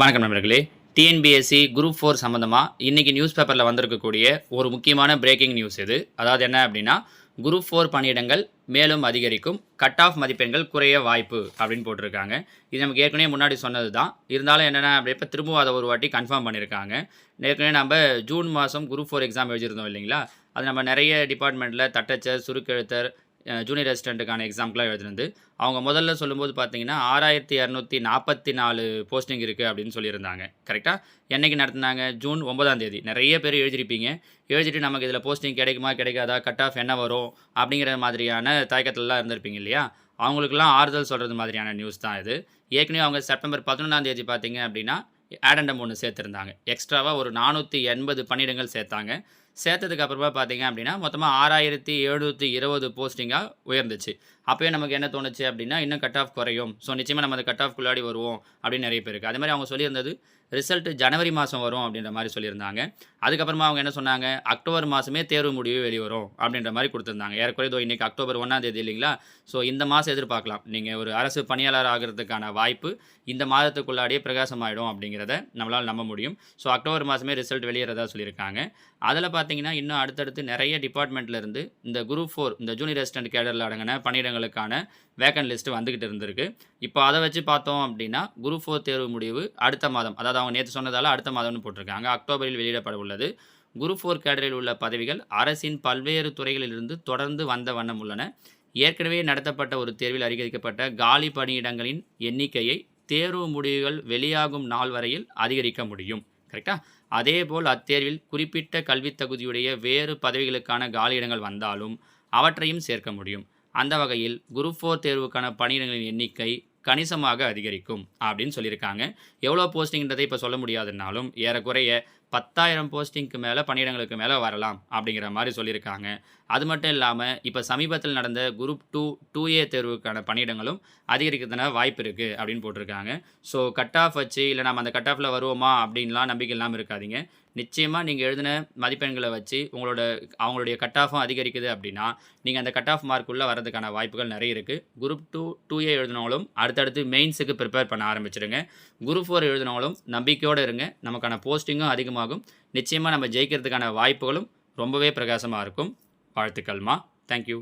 வணக்கம் நண்பர்களே. TNPSC group four சம்மந்தமாக இன்றைக்கி நியூஸ் பேப்பரில் வந்திருக்கக்கூடிய ஒரு முக்கியமான பிரேக்கிங் நியூஸ் இது. அதாவது என்ன அப்படின்னா குரூப் ஃபோர் பணியிடங்கள் மேலும் அதிகரிக்கும் கட் ஆஃப் மதிப்பெண்கள் குறைய வாய்ப்பு அப்படின்னு போட்டிருக்காங்க. இது நமக்கு ஏற்கனவே முன்னாடி சொன்னது தான் இருந்தாலும் என்னென்ன அப்படி இப்போ திரும்பவும் அதை ஒரு வாட்டி கன்ஃபார்ம் பண்ணியிருக்காங்க. ஏற்கனவே நம்ம ஜூன் மாதம் குரூப் ஃபோர் எக்ஸாம் எழுதியிருந்தோம் இல்லைங்களா? அது நம்ம நிறைய டிபார்ட்மெண்ட்டில் தட்டச்சர் சுருக்கெழுத்தர் ஜூனியர் அசிஸ்டண்ட்டுக்கான எக்ஸாம்க்குலாம் எழுதுனது அவங்க முதல்ல சொல்லும்போது பார்த்தீங்கன்னா ஆறாயிரத்தி இரநூத்தி நாற்பத்தி நாலு போஸ்டிங் இருக்குது அப்படின்னு சொல்லியிருந்தாங்க. கரெக்டாக என்னைக்கு நடத்தினாங்க? ஜூன் ஒன்பதாம் தேதி. நிறைய பேர் எழுதியிருப்பீங்க. எழுதிட்டு நமக்கு இதில் போஸ்டிங் கிடைக்குமா கிடைக்காதா? கட் ஆஃப் என்ன வரும்? அப்படிங்கிற மாதிரியான தயக்கத்திலலாம் இருந்திருப்பீங்க இல்லையா? அவங்களுக்குலாம் ஆறுதல் சொல்கிறது மாதிரியான நியூஸ் தான் இது. ஏற்கனவே அவங்க செப்டம்பர் பதினொன்றாம் தேதி பார்த்தீங்க அப்படின்னா ஆடண்டம் ஒன்று சேர்த்துருந்தாங்க. எக்ஸ்ட்ராவாக ஒரு நானூற்றி எண்பது பணியிடங்கள் சேர்த்தாங்க. சேர்த்ததுக்கு அப்புறமா பார்த்தீங்க அப்படின்னா மொத்தமாக ஆறாயிரத்தி எழுநூற்றி இருபது போஸ்டிங்காக உயர்ந்துச்சு. அப்போயே நமக்கு என்ன தோணுச்சு அப்படின்னா இன்னும் கட் ஆஃப் குறையும். ஸோ நிச்சயமாக நம்ம அந்த கட் ஆஃப் குள்ளாடி வருவோம் அப்படின்னு நிறைய பேருக்கு அதே மாதிரி அவங்க சொல்லியிருந்தது ரிசல்ட் ஜனவரி மாதம் வரும் அப்படின்ற மாதிரி சொல்லியிருந்தாங்க. அதுக்கப்புறமா அவங்க என்ன சொன்னாங்க அக்டோபர் மாதமே தேர்வு முடிவு வெளிவரும் அப்படின்ற மாதிரி கொடுத்துருந்தாங்க. ஏறக்குறைய இதோ இன்றைக்கி அக்டோபர் ஒன்றாம் தேதி இல்லைங்களா? ஸோ இந்த மாதம் எதிர்பார்க்கலாம். நீங்கள் ஒரு அரசு பணியாளர் ஆகிறதுக்கான வாய்ப்பு இந்த மாதத்துக்குள்ளாடியே பிரகாசமாயிடும் அப்படிங்கிறத நம்மளால் நம்ப முடியும். ஸோ அக்டோபர் மாதமே ரிசல்ட் வெளியேறதா சொல்லியிருக்காங்க. அதில் பார்த்தீங்கன்னா இன்னும் அடுத்தடுத்து நிறைய டிபார்ட்மெண்ட்ல இருந்து இந்த குரூப் ஃபோர் இந்த ஜூனியர் அசிஸ்டன்ட் கேடரில் அடங்கின பணியிடங்களுக்கான வேக்கன் லிஸ்ட்டு வந்துக்கிட்டு இருந்திருக்கு. இப்போ அதை வச்சு பார்த்தோம் அப்படின்னா குரூப் ஃபோர் தேர்வு முடிவு அடுத்த மாதம் அதாவது அவங்க நேற்று சொன்னதால் அடுத்த மாதம்னு போட்டிருக்காங்க. அக்டோபரில் வெளியிடப்பட உள்ளது. குரூப் ஃபோர் கேடரில் உள்ள பதவிகள் அரசின் பல்வேறு துறைகளிலிருந்து தொடர்ந்து வந்த வண்ணம் உள்ளன. ஏற்கனவே நடத்தப்பட்ட ஒரு தேர்வில் அதிகரிக்கப்பட்ட காலி பணியிடங்களின் எண்ணிக்கையை தேர்வு முடிவுகள் வெளியாகும் நாள் வரையில் அதிகரிக்க முடியும். அதே அதேபோல் அத்தேர்வில் குறிப்பிட்ட கல்வித் தகுதியுடைய வேறு பதவிகளுக்கான காலியிடங்கள் வந்தாலும் அவற்றையும் சேர்க்க முடியும். அந்த வகையில் குரூப் ஃபோர் தேர்வுக்கான பணியிடங்களின் எண்ணிக்கை கணிசமாக அதிகரிக்கும் அப்படின்னு சொல்லியிருக்காங்க. எவ்வளோ போஸ்டிங்ன்றதை இப்போ சொல்ல முடியாதுனாலும் ஏறக்குறைய பத்தாயிரம் போஸ்டிங்க்கு மேலே பணியிடங்களுக்கு மேலே வரலாம் அப்படிங்கிற மாதிரி சொல்லியிருக்காங்க. அது மட்டும் இல்லாமல் இப்போ சமீபத்தில் நடந்த குரூப் டூ டூ ஏ தேர்வுக்கான பணியிடங்களும் அதிகரிக்கிறதுன வாய்ப்பு இருக்குது அப்படின்னு போட்டிருக்காங்க. ஸோ கட் ஆஃப் வச்சு இல்லை நம்ம அந்த கட் ஆஃபில் வருவோமா அப்படின்லாம் நம்பிக்கை இல்லாமல் இருக்காதீங்க. நிச்சயமாக நீங்கள் எழுதின மதிப்பெண்களை வச்சு உங்களோட அவங்களுடைய கட் ஆஃபும் அதிகரிக்குது அப்படின்னா நீங்கள் அந்த கட் ஆஃப் மார்க்குள்ளே வரதுக்கான வாய்ப்புகள் நிறைய இருக்குது குரூப் டூ டூ ஏ எழுதினவங்களும் அடுத்தடுத்து மெயின்ஸுக்கு ப்ரிப்பேர் பண்ண ஆரம்பிச்சிடுங்க குரூப் ஃபோர் எழுதினவங்களும் நம்பிக்கையோடு இருங்க. நமக்கான போஸ்டிங்கும் அதிகமாக பிரகாசமாகும் நிச்சயமாக நம்ம ஜெயிக்கிறதுக்கான வாய்ப்புகளும் ரொம்பவே பிரகாசமாக இருக்கும். வாழ்த்துக்கள்மா. தேங்க்யூ